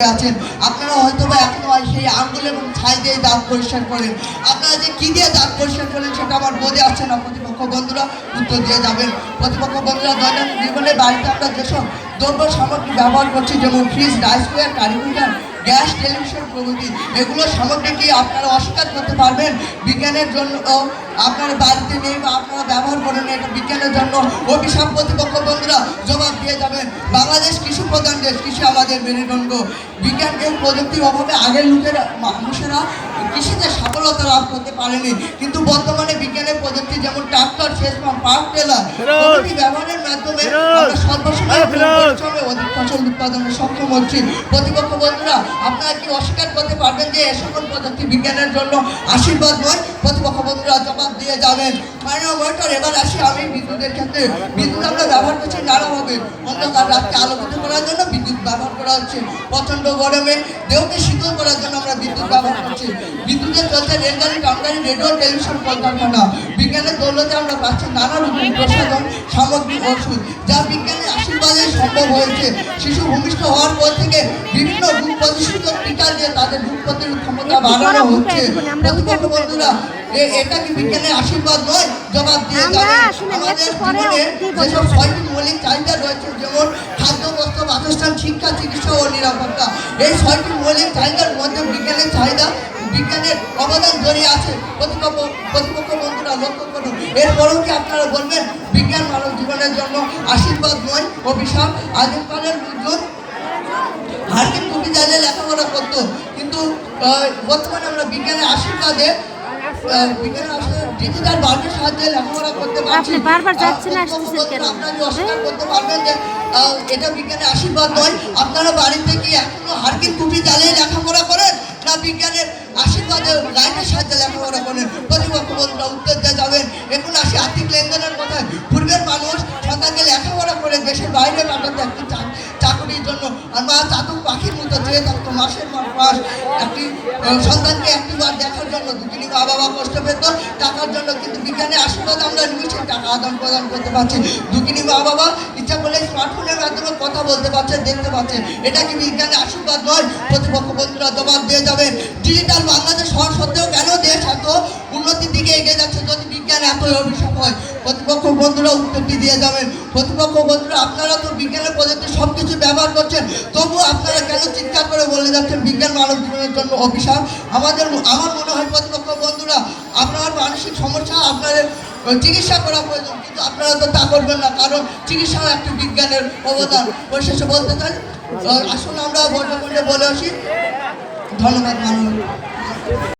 আছেন, আপনারা হয়তো বা এখনও সেই আঙ্গুল এবং ছাই দিয়ে দাঁত পরিষ্কার করেন। আপনারা যে কি দিয়ে দাঁত পরিষ্কার করেন সেটা আমার বোঝে আসছে না। প্রতিপক্ষ বন্ধুরা উত্তর দিয়ে যাবেন। প্রতিপক্ষ বন্ধুরা, দৈনন্দিন জীবনে বাড়িতে আমরা যেসব দ্রব্য সামগ্রী ব্যবহার করছি, যেমন fridge rice cooker gas television প্রভৃতি, এগুলো সামগ্রী কি আপনারা অস্বীকার করতে পারবেন। বিজ্ঞানের জন্য আপনার বাড়িতে নেই বা আপনারা ব্যবহার বিজ্ঞানের জন্য অভিশাপ প্রতিপক্ষ বন্ধুরা জবাব দিয়ে যাবেন। বাংলাদেশ কৃষি প্রধান দেশ কৃষি আমাদের মেরুদণ্ড। বিজ্ঞান এবং প্রযুক্তির অভাবে আগের লোকের মানুষেরা কৃষিতে সফলতা লাভ করতে পারেনি। কিন্তু বর্তমানে বিজ্ঞানের প্রযুক্তি যেমন ট্রাক্টর সেচ পাম্প পাওয়ার টেলার ব্যবহারের মাধ্যমে! আমরা স্বল্প পরিশ্রমে অধিক ফসল উৎপাদনে সক্ষম হচ্ছি। প্রতিপক্ষ বন্ধুরা আপনারা কি অস্বীকার করতে পারবেন যে সকল প্রযুক্তি বিজ্ঞানের জন্য আশীর্বাদ নয়? প্রতিপক্ষ বন্ধুরা জবাব দিয়ে যাবেন মনিটর এবার আসি আমি বিদ্যুতের ক্ষেত্রে। বিদ্যুৎ আমরা ব্যবহার করছি নানাভাবে অন্ধকার রাতকে আলোকিত করার জন্য বিদ্যুৎ ব্যবহার করা হচ্ছে। প্রচণ্ড গরমে দেহকে শীতল করার জন্য আমরা বিদ্যুৎ ব্যবহার করছি। বিদ্যুতের চলছে রেলগাড়ি ট্রামগাড়ি রেডিও টেলিভিশন কলকারখানা। বিজ্ঞানের দৌলতে আমরা পাচ্ছি নানা রকম প্রসাধন সামগ্রী ওষুধ যা বিজ্ঞানের আশীর্বাদে সম্ভব হয়েছে। শিশু ভূমিষ্ঠ হওয়ার পর থেকে বিভিন্ন রোগ প্রতিষ্ঠিত টিকা দিয়ে তাদের রোগ প্রতিরোধ ক্ষমতা বাড়ানো হচ্ছে। বন্ধুরা এটা কি বিজ্ঞানের আশীর্বাদ নয়? জবাব দিয়ে আমাদের জীবনে যেসব ছয়টি মৌলিক চাহিদা রয়েছে যেমন খাদ্য বস্ত্র বাসস্থান শিক্ষা চিকিৎসা ও নিরাপত্তা এই ছয়টি মৌলিক চাহিদার মধ্যে বিজ্ঞানের চাহিদা বিজ্ঞানের অবদান জড়িয়ে আছে। প্রতিপক্ষ লক্ষ্য করুন। এরপরেও কি আপনারা বলবেন বিজ্ঞান মানব জীবনের জন্য আশীর্বাদ নয় অভিশাপ? আগেরকালের লোকজন হারকিন টুপি জ্বালিয়ে লেখাপড়া করতো কিন্তু বর্তমানে আমরা বিজ্ঞানের আশীর্বাদে আপনি বারবার যাচ্ছেন, আসতেছেন কেন? এটা বিজ্ঞানের আশীর্বাদ নয়? আপনারা বাড়িতে কি এখনও হারকিন টুপি জ্বালিয়ে লেখাপড়া করেন না বিজ্ঞানের আশীর্বাদে লাইটের সাহায্যে লেখাপড়া করেন? প্রতিপক্ষ উত্তর দিয়ে যাবেন। এখন আসি আর্থিক লেনদেনের কথা পূর্বের মানুষ সন্তানকে লেখাপড়া করে দেশের বাইরে পাঠাতে একটি চাকরির জন্য। আর মা চাতক পাখির মতো চেয়ে থাকতো মাসের মাস। একটি সন্তানকে একটি বার দেখার জন্য। দুদিনই মা বাবা কষ্ট পেত টাকার জন্য। কিন্তু বিজ্ঞানের আশীর্বাদ আমরা নিমিশে টাকা আদান প্রদান করতে পারছি। দুদিনই মা বাবা ইচ্ছা করলে স্মার্টফোনের মাধ্যমে কথা বলতে পারছে দেখতে পাচ্ছে এটা কি বিজ্ঞানের আশীর্বাদ নয়? প্রতিপক্ষ বন্ধুরা জবাব দিয়ে যাবেন। ডিজিটাল বাংলাদেশ হওয়ার সত্ত্বেও কেন যদি বিজ্ঞান এত অভিশাপ হয়। প্রতিপক্ষ বন্ধুরা উত্তরটি দিয়ে যাবেন। প্রতিপক্ষ বন্ধুরা, আপনারা তো বিজ্ঞানের প্রযুক্তি সব কিছু ব্যবহার করছেন তবু আপনারা কেন চিৎকার করে বলে যাচ্ছেন বিজ্ঞান মানব জীবনের জন্য অভিশাপ? আমাদের আমার মনে হয় প্রতিপক্ষ বন্ধুরা, আপনার মানসিক সমস্যা, আপনাদের চিকিৎসা করা প্রয়োজন, কিন্তু আপনারা তো তা করবেন না, কারণ চিকিৎসাও একটি বিজ্ঞানের অবদান। পরিশেষে বলতে চাই আসুন আমরা বলে আসি। ধন্যবাদ মানব